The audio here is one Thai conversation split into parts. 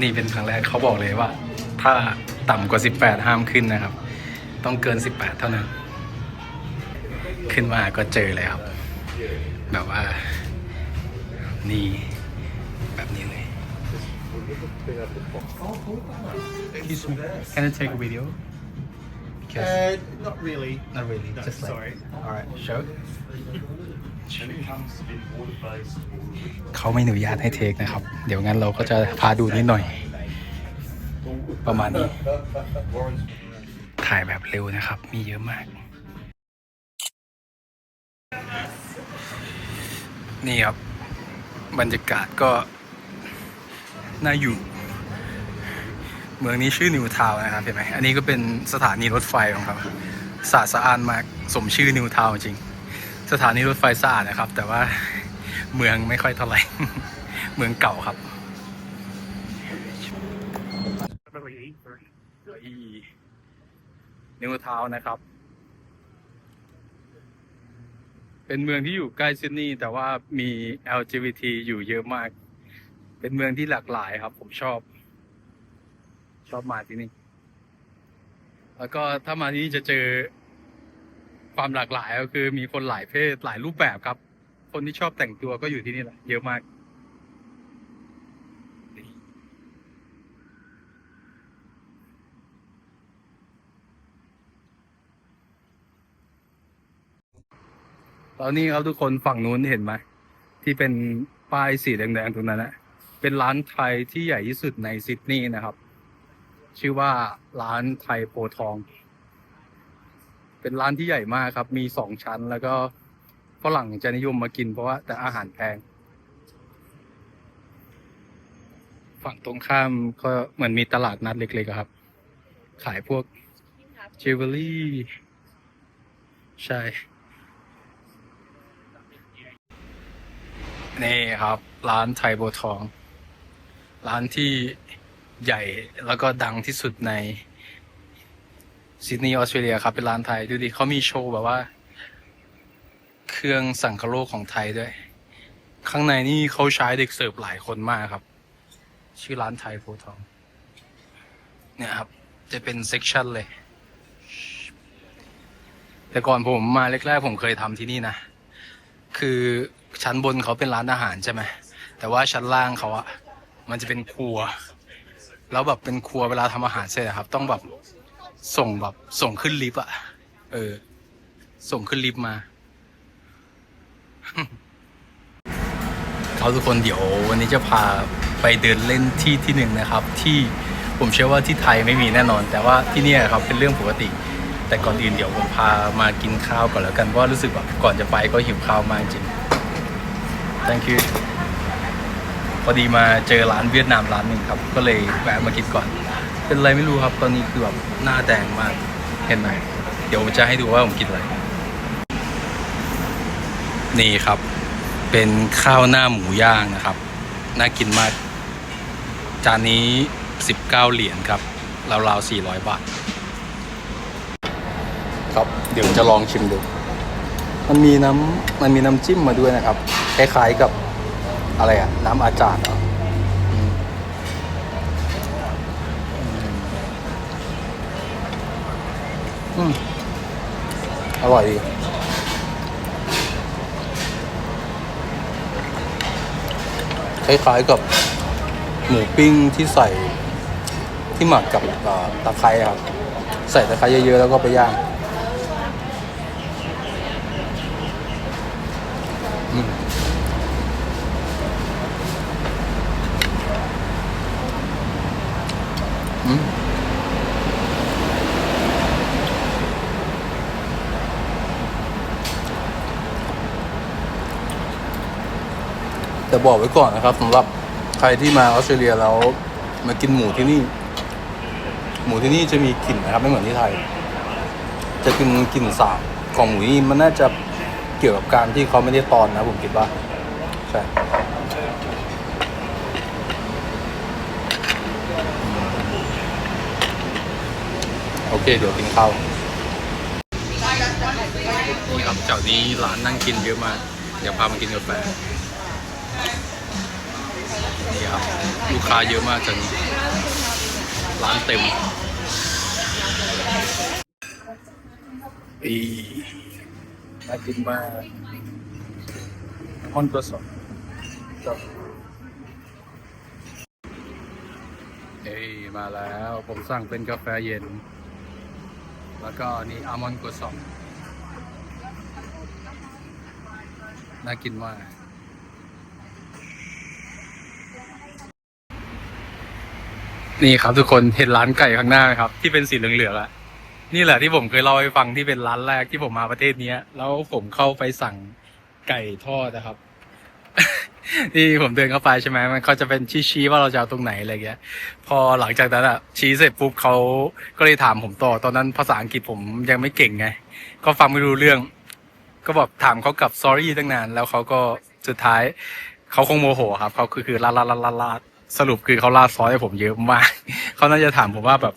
นี่เป็นครั้งแรกเขาบอกเลยว่า ถ้าต่ำกว่า 18 ห้ามขึ้นนะครับ ต้องเกิน 18 เท่านั้น ขึ้นมาก็เจอเลยครับ แบบว่า นี่แบบนี้เลย Excuse me, can I take a video? Because Uh, not really. not really, No, just like. sorry. Alright, show. เขาไม่อนุญาตให้เทคนะครับ เดี๋ยวงั้นเราก็จะพาดูนิดหน่อย ประมาณนี้ ถ่ายแบบเร็วนะครับ มีเยอะมาก นี่ครับ บรรยากาศก็ น่าอยู่ เมืองนี้ชื่อนิวทาวนะครับเห็นไหม อันนี้ก็เป็นสถานีรถไฟของเขาสะอาดสะอานมาก สมชื่อนิวทาวจริง สถานีรถไฟสะอาดนะครับ แต่ว่าเมืองไม่ค่อยเท่าไหร่ เมืองเก่าครับนิวทาวน์นะครับ เป็นเมืองที่อยู่ใกล้ซิดนีย์แต่ว่ามี LGBT อยู่เยอะมาก เป็นเมืองที่หลากหลายครับ ผมชอบ ชอบมาที่นี่ แล้วก็ถ้ามาที่นี่จะเจอ ความหลากหลายก็คือมีคนหลายเพศหลายรูปแบบครับ คนที่ชอบแต่งตัวก็อยู่ที่นี่แหละ เยอะมาก ตอนนี้ครับทุกคนฝั่งนู้นเห็นไหม ที่เป็นป้ายสีแดงๆตรงนั้นนะเป็นร้านไทยที่ใหญ่ที่สุดในซิดนีย์นะครับ ชื่อว่าร้านไทยโพทอง เป็นร้านที่ใหญ่มากครับ มีสองชั้น แล้วก็ฝรั่งจะนิยมมากินเพราะว่าแต่อาหารแพง ฝั่งตรงข้ามก็เหมือนมีตลาดนัดเล็กๆครับ ขายพวกจิวเวลรี่ใช่นี่ครับ ร้านไทยโบทอง ร้านที่ใหญ่แล้วก็ดังที่สุดใน ซิดนีย์ออสเตรเลียครับ เป็นร้านไทย ดูดิเขามีโชว์แบบว่า เครื่องสังคโลกของไทยด้วย ข้างในนี่เขาใช้เด็กเสิร์ฟหลายคนมากครับ ชื่อร้านไทยโพทอง เนี่ยครับ จะเป็นเซกชันเลย แต่ก่อนผมมาแรกๆผมเคยทำที่นี่นะ คือชั้นบนเขาเป็นร้านอาหารใช่ไหม แต่ว่าชั้นล่างเขาอะมันจะเป็นครัว แล้วแบบเป็นครัวเวลาทำอาหารเสร็จครับ ต้องแบบ ส่งแบบส่งขึ้นลิฟต์อะเออ ส่งขึ้นลิฟต์มาเขาทุกคนเดี๋ยววันนี้จะพาไปเดินเล่นที่ที่หนึ่งนะครับ ที่ผมเชื่อว่าที่ไทยไม่มีแน่นอน แต่ว่าที่นี่ครับเป็นเรื่องปกติ แต่ก่อนอื่นเดี๋ยวผมพามากินข้าวก่อนแล้วกันเพราะว่ารู้สึกแบบก่อนจะไปก็หิวข้าวมากจริง thank you พอดีมาเจอร้านเวียดนามร้านหนึ่งครับ ก็เลยแวะมากินก่อน เป็นอะไรไม่รู้ครับ ตอนนี้คือแบบหน้าแดงมาก เห็นไหม เดี๋ยวผมจะให้ดูว่าผมกินอะไร นี่ครับ เป็นข้าวหน้าหมูย่างนะครับ น่ากินมาก จานนี้ 19 เหรียญครับ ราวๆ 400 บาท ครับ เดี๋ยวจะลองชิมดู มันมีน้ำ มันมีน้ำจิ้มมาด้วยนะครับ คล้ายๆกับอะไรอะน้ำอาจารย์ อร่อยดีคล้ายๆกับหมูปิ้งที่ใส่ที่หมักกับตะไคร้ครับ ใส่ตะไคร้เยอะๆแล้วก็ไปย่าง บอกไว้ก่อนนะครับสำหรับใครที่มาออสเตรเลียแล้วมากินหมูที่นี่ หมูที่นี่จะมีกลิ่นนะครับ ไม่เหมือนที่ไทย จะกินกลิ่นสาบของหมูนี่มันน่าจะเกี่ยวกับการที่เขาไม่ได้ตอนนะผมคิดว่าใช่โอเค เดี๋ยวกินข้าวนี่ครับแถวนี้ร้านนั่งกินเยอะมาก เดี๋ยวพามากินกาแฟ ครับ ลูกค้าเยอะมากจนร้านเต็มอีน่ากินมากฮอนตัวสดเอ้ยมาแล้ว ผมสั่งเป็นกาแฟเย็น แล้วก็นี่อัลมอนด์กัวซองน่ากินมาก นี่ครับทุกคนเห็นร้านไก่ข้างหน้าไหมครับ ที่เป็นสีเหลืองๆอะนี่แหละที่ผมเคยเล่าให้ฟังที่เป็นร้านแรกที่ผมมาประเทศเนี้ย แล้วผมเข้าไปสั่งไก่ทอดนะครับที่ผมเดินเข้าไปใช่ไหมมันเขาจะเป็นชี้ๆว่าเราจะเอาตรงไหนอะไรเงี้ย พอหลังจากนั้นอะชี้เสร็จปุ๊บเขาก็เลยถามผมต่อตอนนั้นภาษาอังกฤษผมยังไม่เก่งไงก็ฟังไม่รู้เรื่อง ก็บอกถามเขากับ sorry ตั้งนาน แล้วเขาก็สุดท้ายเขาคงโมโหครับเขาคือคือลาลาลาลาลา สรุปคือเขาลาดซอสให้ผมเยอะมาก เขาน่าจะถามผมว่าแบบ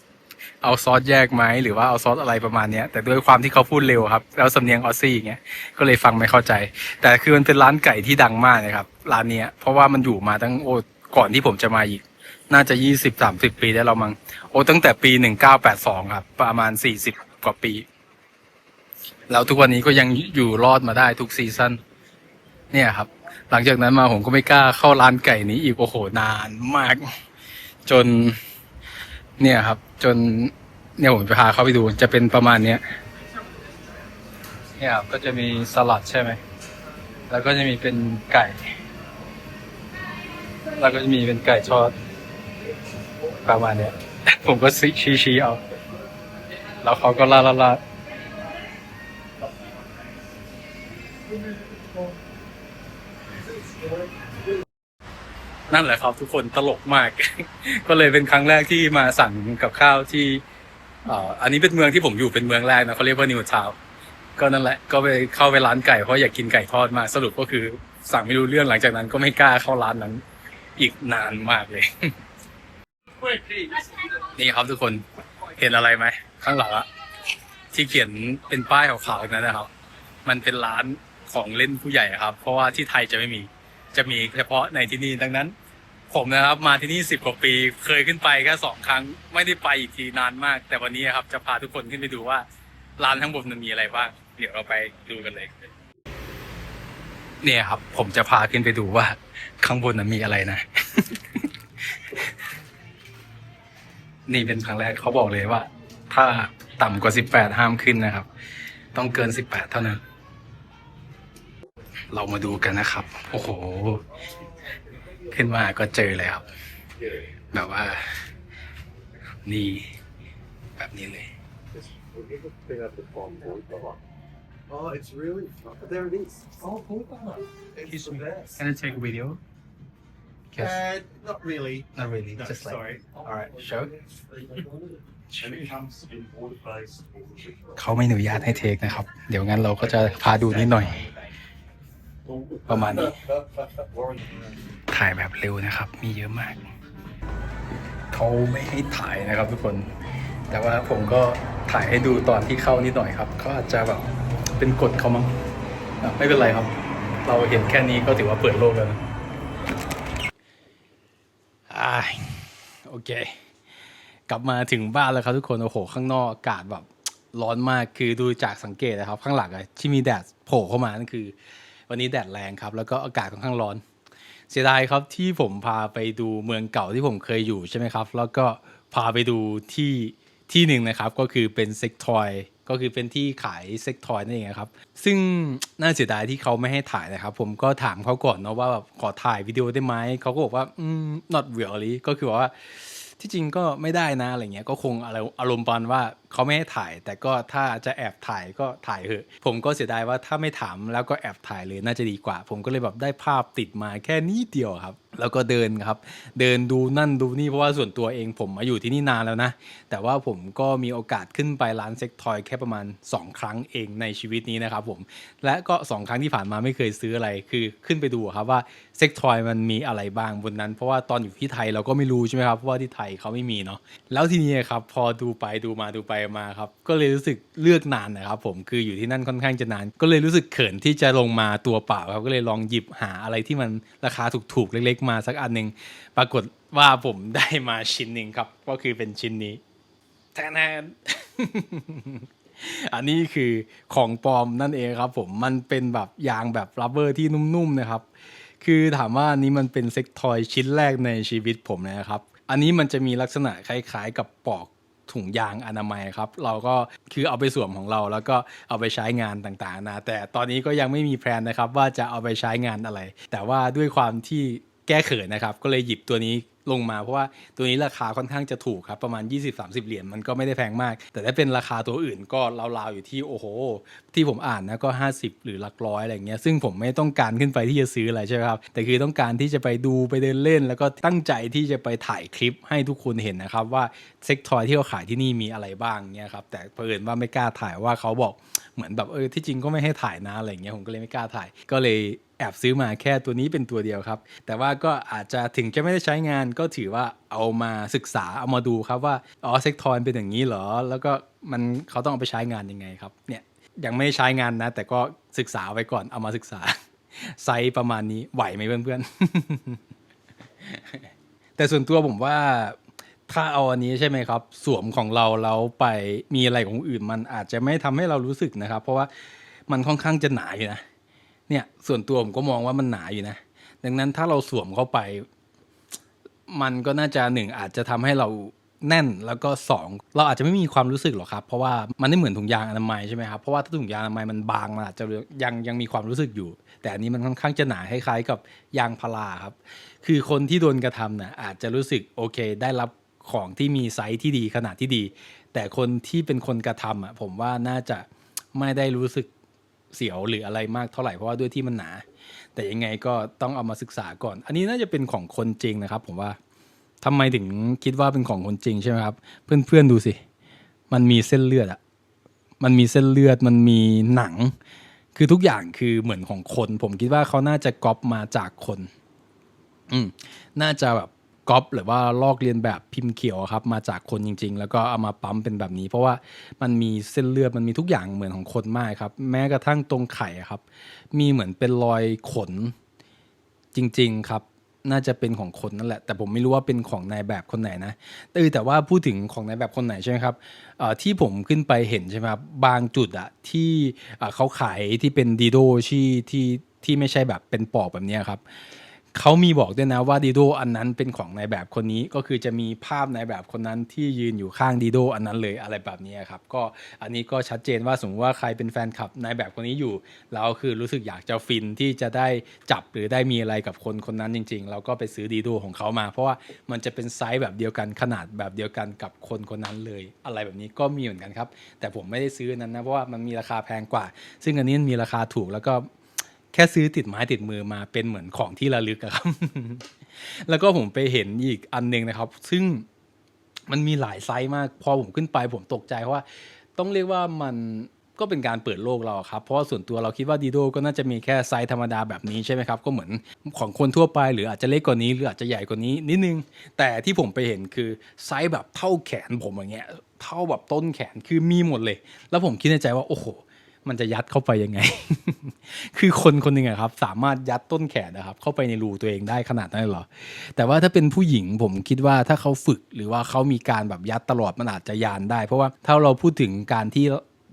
เอาซอสแยกไหมหรือว่าเอาซอสอะไรประมาณเนี้ย แต่ด้วยความที่เขาพูดเร็วครับ แล้วสำเนียงออสซี่อย่างเงี้ยก็เลยฟังไม่เข้าใจ แต่คือมันเป็นร้านไก่ที่ดังมากนะครับร้านเนี้ยเพราะว่ามันอยู่มาตั้งโอ้ก่อนที่ผมจะมาอีก น่าจะยี่สิบสามสิบปีได้แล้วมั้งโอ้ตั้งแต่ปีหนึ่งเก้าแปดสองครับ ประมาณสี่สิบกว่าปี แล้วทุกวันนี้ก็ยังอยู่รอดมาได้ทุกซีซั่นเนี่ยครับ หลังจากนั้นมาผมก็ไม่กล้าเข้าร้านไก่นี้อีกโอ้โหนานมาก จน เนี่ยครับ จน เนี่ยผมจะพาเข้าไปดูจะเป็นประมาณเนี้ยเนี่ยครับก็จะมีสลัดใช่ไหมแล้วก็จะมีเป็นไก่ แล้วก็จะมีเป็นไก่ทอดประมาณเนี้ย ผมก็ซิชี้ชี้เอา แล้วเขาก็ลาลาลา นั่นแหละครับทุกคนตลกมาก ก็เลยเป็นครั้งแรกที่มาสั่งกับข้าวที่อันนี้เป็นเมืองที่ผมอยู่เป็นเมืองแรกนะเขาเรียกว่านิวทาวก็นั่นแหละก็ไปเข้าไปร้านไก่เพราะอยากกินไก่ทอดมาสรุปก็คือสั่งไม่รู้เรื่องหลังจากนั้นก็ไม่กล้าเข้าร้านนั้น อีกนานมากเลย นี่ครับทุกคนเห็นอะไรไหมข้างหลังอะที่เขียนเป็นป้ายขาวๆนั้นนะครับ มันเป็นร้านของเล่นผู้ใหญ่ครับ เพราะว่าที่ไทยจะไม่มี จะมีเฉพาะในที่นี่ดังนั้น ผมนะครับมาที่นี่สิบกว่าปีเคยขึ้นไปแค่สองครั้งไม่ได้ไปอีกทีนานมาก แต่วันนี้ครับจะพาทุกคนขึ้นไปดูว่าร้านข้างบนมันมีอะไรบ้างเดี๋ยวเราไปดูกันเลย เนี่ยครับ ผมจะพาขึ้นไปดูว่า ข้างบนนั้นมีอะไรนะ นี่เป็นครั้งแรกเขาบอกเลยว่า ถ้าต่ำกว่าสิบแปดห้ามขึ้นนะครับ ต้องเกินสิบแปดเท่านั้น เรามาดูกันนะครับ โอ้โห ขึ้นมาก็เจอเลยครับแบบว่า นี่แบบนี้เลย Oh, it's really there. It is. Oh, hold on. It's the best. Can I take a video? Yes. Uh, not really. Not really. No, Just like. sorry. Alright, show. And it comes in water-based or liquid. เขาไม่อนุญาตให้เทคนะครับ เดี๋ยวงั้นเราก็จะพาดูนิดหน่อย ประมาณนี้ ถ่ายแบบเร็วนะครับ มีเยอะมาก เขาไม่ให้ถ่ายนะครับทุกคน แต่ว่าผมก็ถ่ายให้ดูตอนที่เข้านิดหน่อยครับเขาอาจจะแบบเป็นกฎเขามั้งอะไม่เป็นไรครับ เราเห็นแค่นี้ก็ถือว่าเปิดโลกแล้วนะอ่าโอเค กลับมาถึงบ้านแล้วครับทุกคนโอ้โหข้างนอกอากาศแบบร้อนมากคือดูจากสังเกตนะครับ ข้างหลังอะที่มีแดดโผล่เข้ามานั่นคือ วันนี้แดดแรงครับ แล้วก็อากาศค่อนข้างร้อน เสียดายครับที่ผมพาไปดูเมืองเก่าที่ผมเคยอยู่ใช่ไหมครับ แล้วก็พาไปดูที่ที่หนึ่งนะครับ ก็คือเป็นเซ็กทอยก็คือเป็นที่ขายเซ็กทอยนั่นเองครับ ซึ่งน่าเสียดายที่เขาไม่ให้ถ่ายนะครับ ผมก็ถามเขาก่อนเนาะว่าแบบขอถ่ายวิดีโอได้ไหม เขาก็บอกว่า อืม not really ก็คือว่าที่จริงก็ไม่ได้นะอะไรเงี้ย ก็คงอะไรอารมณ์ปาณว่า เขาไม่ให้ถ่าย แต่ก็ถ้าจะแอบถ่ายก็ถ่ายเถอะผมก็เสียดายว่าถ้าไม่ถามแล้วก็แอบถ่ายเลยน่าจะดีกว่า ผมก็เลยแบบได้ภาพติดมาแค่นี้เดียวครับ แล้วก็เดินครับ เดินดูนั่นดูนี่เพราะว่าส่วนตัวเองผมมาอยู่ที่นี่นานแล้วนะ แต่ว่าผมก็มีโอกาสขึ้นไปร้านเซ็กทอยแค่ประมาณ 2 ครั้งเองในชีวิตนี้นะครับผมและก็ 2 ครั้งที่ผ่านมาไม่เคยซื้ออะไรคือขึ้นไปดูครับว่าเซ็กทอยมันมีอะไรบ้างบนนั้น เพราะว่าตอนอยู่ที่ไทยเราก็ไม่รู้ใช่ไหมครับเพราะว่าที่ไทยเขาไม่มีเนาะแล้วทีนี้ครับพอดูไปดูมาดูไปมาครับ ก็เลยรู้สึกเลือกนานนะครับ ผมคืออยู่ที่นั่นค่อนข้างจะนาน ก็เลยรู้สึกเขินที่จะลงมาตัวเปล่าครับก็เลยลองหยิบหาอะไรที่มันราคาถูกๆเล็ก ๆ มาสักอันหนึ่งปรากฏว่าผมได้มาชิ้นหนึ่งครับ ก็คือเป็นชิ้นนี้แทนอันนี้คือของปลอมนั่นเองครับ ผมมันเป็นแบบยางแบบรับเบอร์ที่นุ่มๆนะครับ คือถามว่าอันนี้มันเป็นเซ็กทอยชิ้นแรกในชีวิตผมนะครับ อันนี้มันจะมีลักษณะคล้ายๆ กับปลอก ถุงยางอนามัยครับ เราก็คือเอาไปสวมของเราแล้วก็เอาไปใช้งานต่างๆนะแต่ตอนนี้ก็ยังไม่มีแพลนนะครับว่าจะเอาไปใช้งานอะไร แต่ว่าด้วยความที่แก้เขินนะครับ ก็เลยหยิบตัวนี้ ลงมาเพราะว่าตัวนี้ราคาค่อนข้างจะถูกครับ ประมาณ 20-30 เหรียญมันก็ไม่ได้แพงมาก แต่ถ้าเป็นราคาตัวอื่นก็ราวๆอยู่ที่โอ้โห ที่ผมอ่านนะก็ 50 หรือหลักร้อยอะไรเงี้ยซึ่งผมไม่ต้องการขึ้นไปที่จะซื้ออะไรใช่ไหมครับ แต่คือต้องการที่จะไปดูไปเดินเล่น แล้วก็ตั้งใจที่จะไปถ่ายคลิปให้ทุกคนเห็นนะครับว่าเซ็กทอยที่เขาขายที่นี่มีอะไรบ้างเนี่ยครับแต่เผอิญว่าไม่กล้าถ่ายว่าเขาบอกเหมือนแบบเออที่จริงก็ไม่ให้ถ่ายนะอะไรเงี้ยผมก็เลยไม่กล้าถ่ายก็เลย แอบซื้อมาแค่ตัวนี้เป็นตัวเดียวครับ แต่ว่าก็อาจจะถึงจะไม่ได้ใช้งานก็ถือว่าเอามาศึกษาเอามาดูครับว่าอ๋อเซ็กทอยเป็นอย่างนี้เหรอ แล้วก็มันเขาต้องเอาไปใช้งานยังไงครับเนี่ยยังไม่ใช้งานนะ แต่ก็ศึกษาไว้ก่อนเอามาศึกษาไซส์ประมาณนี้ไหวไหมเพื่อนๆ แต่ส่วนตัวผมว่าถ้าเอาอันนี้ใช่ไหมครับ สวมของเราแล้วไปมีอะไรของอื่น มันอาจจะไม่ทำให้เรารู้สึกนะครับ เพราะว่ามันค่อนข้างจะหนาอยู่นะ เนี่ยส่วนตัวผมก็มองว่ามันหนาอยู่นะ ดังนั้นถ้าเราสวมเข้าไป มันก็น่าจะหนึ่งอาจจะทำให้เราแน่นแล้วก็สองเราอาจจะไม่มีความรู้สึกหรอกครับ เพราะว่ามันไม่เหมือนถุงยางอนามัยใช่ไหมครับเพราะว่าถ้าถุงยางอนามัยมันบางมันอาจจะยังยังมีความรู้สึกอยู่ แต่อันนี้มันค่อนข้างจะหนาคล้ายๆกับยางพาราครับ คือคนที่โดนกระทำนะอาจจะรู้สึกโอเค ได้รับของที่มีไซส์ที่ดีขนาดที่ดี แต่คนที่เป็นคนกระทำอะผมว่าน่าจะไม่ได้รู้สึก เสียวหรืออะไรมากเท่าไหร่เพราะว่าด้วยที่มันหนา แต่ยังไงก็ต้องเอามาศึกษาก่อน อันนี้น่าจะเป็นของคนจริงนะครับ ผมว่าทำไมถึงคิดว่าเป็นของคนจริงใช่ไหมครับ เพื่อนๆดูสิ มันมีเส้นเลือดอะมันมีเส้นเลือดมันมีหนัง คือทุกอย่างคือเหมือนของคน ผมคิดว่าเขาน่าจะก๊อปมาจากคน อืมน่าจะแบบ ก๊อปหรือว่าลอกเลียนแบบพิมพ์เขียวครับมาจากคนจริง ๆ แล้วก็เอามาปั๊มเป็นแบบนี้ เพราะว่ามันมีเส้นเลือดมันมีทุกอย่างเหมือนของคนมากครับ แม้กระทั่งตรงไข่ครับ มีเหมือนเป็นรอยขนจริง ๆครับ น่าจะเป็นของคนนั่นแหละ แต่ผมไม่รู้ว่าเป็นของนายแบบคนไหนนะแต่แต่ว่าพูดถึงของนายแบบคนไหนใช่ไหมครับที่ผมขึ้นไปเห็นใช่ไหมครับบางจุดอะที่เขาขายที่เป็นดีโดที่ที่ที่ไม่ใช่แบบเป็นปอกแบบนี้ครับ เขามีบอกด้วยนะว่าดีโดอันนั้นเป็นของนายแบบคนนี้ก็คือจะมีภาพนายแบบคนนั้นที่ยืนอยู่ข้างดีโดอันนั้นเลยอะไรแบบนี้ครับก็อันนี้ก็ชัดเจนว่าสมมติว่าใครเป็นแฟนคลับนายแบบคนนี้อยู่แล้วคือรู้สึกอยากจะฟินที่จะได้จับหรือได้มีอะไรกับคนคนนั้นจริง ๆ เราก็ไปซื้อดีโดของเขามา เพราะว่ามันจะเป็นไซส์แบบเดียวกันขนาดแบบเดียวกันกับคนคนนั้นเลย อะไรแบบนี้ก็มีเหมือนกันครับ แต่ผมไม่ได้ซื้อนั้นนะเพราะว่ามันมีราคาแพงกว่า ซึ่งอันนี้มีราคาถูกแล้วก็ แค่ซื้อติดไม้ติดมือมาเป็นเหมือนของที่ระลึกครับ แล้วก็ผมไปเห็นอีกอันหนึ่งนะครับ ซึ่งมันมีหลายไซส์มาก พอผมขึ้นไปผมตกใจเพราะว่า ต้องเรียกว่ามันก็เป็นการเปิดโลกเราครับ เพราะส่วนตัวเราคิดว่าดีโดก็น่าจะมีแค่ไซส์ธรรมดาแบบนี้ใช่ไหมครับ ก็เหมือนของคนทั่วไป หรืออาจจะเล็กกว่านี้ หรืออาจจะใหญ่กว่านี้นิดนึง แต่ที่ผมไปเห็นคือไซส์แบบเท่าแขนผมอย่างเงี้ย เท่าแบบต้นแขนคือมีหมดเลย แล้วผมคิดในใจว่าโอ้โห มันจะยัดเข้าไปยังไง คือคนคนหนึ่งอะครับ สามารถยัดต้นแขนนะครับ เข้าไปในรูตัวเองได้ขนาดนั้นหรอ แต่ว่าถ้าเป็นผู้หญิงผมคิดว่าถ้าเขาฝึกหรือว่าเขามีการแบบยัดตลอดมันอาจจะยานได้ เพราะว่าถ้าเราพูดถึงการที่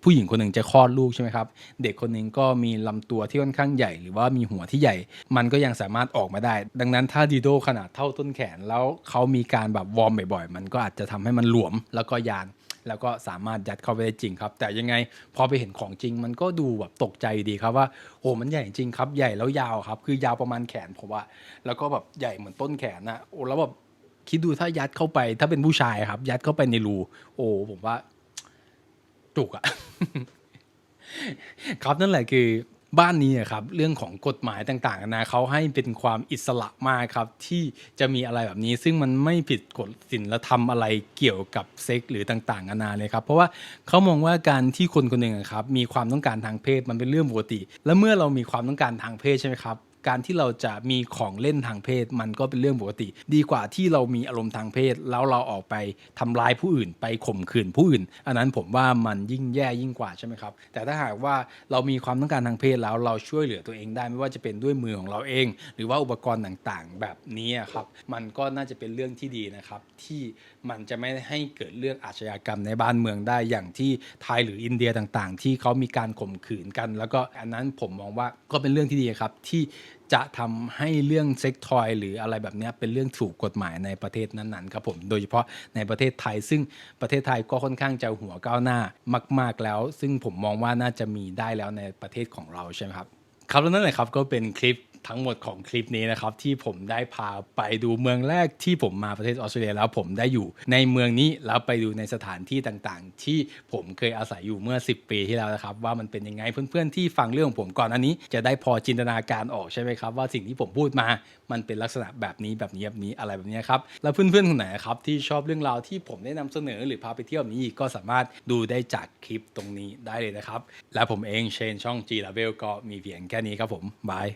ผู้หญิงคนหนึ่งจะคลอดลูกใช่ไหมครับ เด็กคนหนึ่งก็มีลำตัวที่ค่อนข้างใหญ่ หรือว่ามีหัวที่ใหญ่ มันก็ยังสามารถออกมาได้ ดังนั้นถ้าดีโดขนาดเท่าต้นแขนแล้วเขามีการแบบวอร์มบ่อยๆ มันก็อาจจะทำให้มันหลวมแล้วก็ยาน แล้วก็สามารถยัดเข้าไปได้จริงครับ แต่ยังไงพอไปเห็นของจริง มันก็ดูแบบตกใจดีครับว่าโอ้มันใหญ่จริงครับ ใหญ่แล้วยาวครับ คือยาวประมาณแขนผมว่า แล้วก็แบบใหญ่เหมือนต้นแขนนะโอ้แล้วแบบคิดดูถ้ายัดเข้าไป ถ้าเป็นผู้ชายครับ ยัดเข้าไปในรูโอ้ผมว่าจุกอะครับนั่นแหละคือ บ้านนี้อะครับเรื่องของกฎหมายต่างๆนะเขาให้เป็นความอิสระมากครับที่จะมีอะไรแบบนี้ ซึ่งมันไม่ผิดกฎศีลธรรมอะไรเกี่ยวกับเซ็กหรือต่างๆนานาเลยครับเพราะว่าเขามองว่าการที่คนคนหนึ่งครับมีความต้องการทางเพศมันเป็นเรื่องปกติ และเมื่อเรามีความต้องการทางเพศใช่ไหมครับ การที่เราจะมีของเล่นทางเพศ มันก็เป็นเรื่องปกติ ดีกว่าที่เรามีอารมณ์ทางเพศ แล้วเราออกไปทำร้ายผู้อื่น ไปข่มขืนผู้อื่น อันนั้นผมว่ามันยิ่งแย่ยิ่งกว่าใช่ไหมครับแต่ถ้าหากว่าเรามีความต้องการทางเพศแล้วเราช่วยเหลือตัวเองได้ไม่ว่าจะเป็นด้วยมือของเราเอง หรือว่าอุปกรณ์ต่างๆ แบบนี้ครับมันก็น่าจะเป็นเรื่องที่ดีนะครับที่มันจะไม่ให้เกิดเรื่องอาชญากรรมในบ้านเมืองได้อย่างที่ไทยหรืออินเดียต่างๆ ที่เขามีการข่มขืนกัน แล้วก็อันนั้นผมมองว่าก็เป็นเรื่องที่ดีครับที่ จะทำให้เรื่องเซ็กทอยหรืออะไรแบบนี้เป็นเรื่องถูกกฎหมายในประเทศนั้นๆครับผมโดยเฉพาะในประเทศไทย ซึ่งประเทศไทยก็ค่อนข้างจะหัวก้าวหน้ามาก ๆแล้ว ซึ่งผมมองว่าน่าจะมีได้แล้วในประเทศของเราใช่ไหมครับครับแล้วนั่นแหละครับก็เป็นคลิป ทั้งหมดของคลิปนี้นะครับที่ผมได้พาไปดูเมืองแรกที่ผมมาประเทศออสเตรเลียแล้วผมได้อยู่ในเมืองนี้แล้วไปดูในสถานที่ต่างๆ ที่ผมเคยอาศัยอยู่เมื่อ 10 ปีที่แล้วนะครับว่ามันเป็นยังไงเพื่อนๆที่ฟังเรื่องผมก่อนอันนี้ จะได้พอจินตนาการออกใช่ไหมครับว่าสิ่งที่ผมพูดมามันเป็นลักษณะแบบนี้แบบนี้แบบนี้อะไรแบบนี้ครับแล้วเพื่อนๆคนไหนครับที่ชอบเรื่องราวที่ผมได้นำเสนอหรือพาไปเที่ยวนี้ก็สามารถดูได้จากคลิปตรงนี้ได้เลยนะครับและผมเองเชนช่อง G Level ก็มีเพียงแค่นี้ครับผมบาย